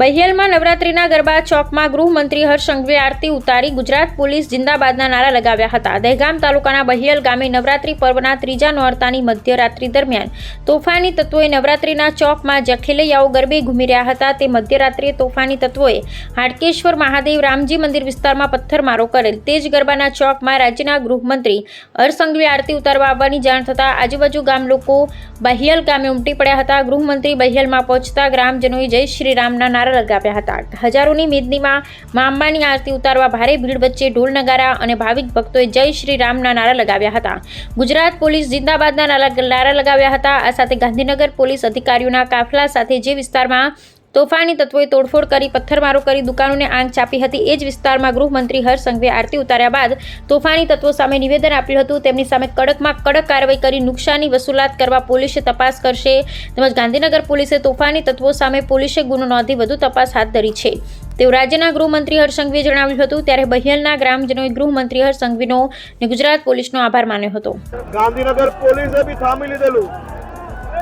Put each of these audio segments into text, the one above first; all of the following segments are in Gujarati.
બહિયલમાં નવરાત્રીના ગરબા ચોકમાં ગૃહમંત્રી હર્ષ આરતી ઉતારી ગુજરાત પોલીસ જિંદાબાદના નારા લગાવ્યા હતા. દહેગામ તાલુકાના બહેલ ગામે નવરાત્રી પર્વના ત્રીજા નોરતાની મધ્યરાત્રિ દરમિયાન તોફાની તત્વોએ નવરાત્રીના ચોકમાં જખેલૈયાઓ ગરબે ઘૂમી રહ્યા હતા. તે મધ્યરાત્રિએ તોફાની તત્વોએ હાડકેશ્વર મહાદેવ રામજી મંદિર વિસ્તારમાં પથ્થરમારો કરેલ. તે જ ગરબાના ચોકમાં રાજ્યના ગૃહમંત્રી હર્ષ આરતી ઉતારવા આવવાની જાણ થતાં આજુબાજુ ગામ લોકો બહેલ ગામે ઉમટી પડ્યા હતા. ગૃહમંત્રી બહેલમાં પહોંચતા ગ્રામજનોએ જય શ્રી રામના નારા લગાવ્યા હતા. હજારોની મેદનીમાં મા અંબાની આરતી ઉતારવા ભારે ભીડ વચ્ચે ઢોલ નગારા અને ભાવિક ભક્તોએ જય શ્રી રામના નારા લગાવ્યા હતા. ગુજરાત પોલીસ જિંદાબાદના નારા નારા લગાવ્યા હતા. આ સાથે ગાંધીનગર પોલીસ અધિકારીઓના કાફલા સાથે જે વિસ્તારમાં તોફાની તત્વોએ તોડફોડ કરી, પથ્થરમારો કરી, દુકાનોને આંગ ચાપી હતી. એ જ વિસ્તારમાં ગૃહમંત્રી હર્ષ સંઘવીએ આરતી ઉતાર્યા બાદ તોફાની તત્વો સામે નિવેદન આપ્યું હતું. તેમની સામે કડકમાં કડક કાર્યવાહી કરી, નુકસાની વસૂલાત કરવા પોલીસે તપાસ કરશે. તેમજ ગાંધીનગર પોલીસે તોફાની તત્વો સામે પોલીસે ગુનો નોંધી વધુ તપાસ હાથ ધરી છે. તેવું રાજ્યના ગૃહમંત્રી હર્ષ સંઘવીએ જણાવ્યું હતું. ત્યારે બહિયલના ગ્રામજનોએ ગૃહમંત્રી હર્ષ સંઘવીનો અને ગુજરાત પોલીસનો આભાર માન્યો હતો. ગાંધીનગર પોલીસે બી થામી લીધેલું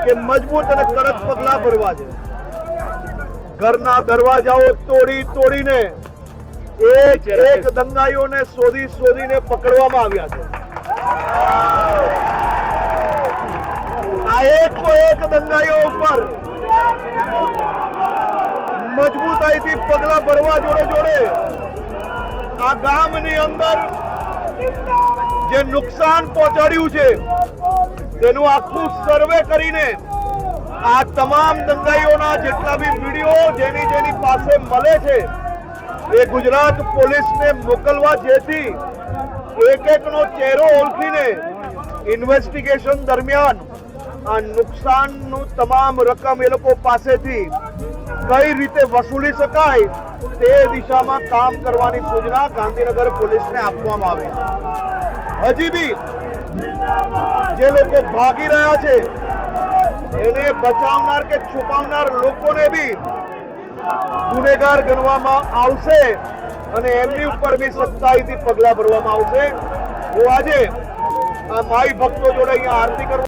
કે મજબૂત અને કડક પગલાં ભરવા છે. ઘરના દરવાજાઓ તોડી તોડીને એક એક દંગાઈઓને શોધી શોધીને પકડવામાં આવ્યા છે. આ એક એક દંગાઈઓ ઉપર મજબૂતાઈથી પગલા ભરવા જોડે જોડે આ ગામની અંદર જે નુકસાન પહોંચાડ્યું છે તેનું આખું સર્વે કરીને આ તમામ દંગાઈઓના જેટલા બી વીડિયો જેની જેની પાસે મળે છે, એ ગુજરાત પોલીસને મોકલવા જેથી એક એકનો ચહેરો ઓળખીને ઇન્વેસ્ટિગેશન દરમિયાન આ નુકસાનનું તમામ રકમ એ લોકો પાસેથી કઈ રીતે વસૂલી શકાય તે દિશામાં કામ કરવાની સૂચના ગાંધીનગર પોલીસને આપવામાં આવી. હજી બી જે લોકો ભાગી રહ્યા છે એને બચાવનાર કે છુપાવનાર લોકોને બી ગુનેગાર ગણવામાં આવશે અને એમની ઉપર બી સત્તાઈથી પગલા ભરવામાં આવશે. હું આજે આ માઈ ભક્તો જોડે અહીંયા આરતી કરવા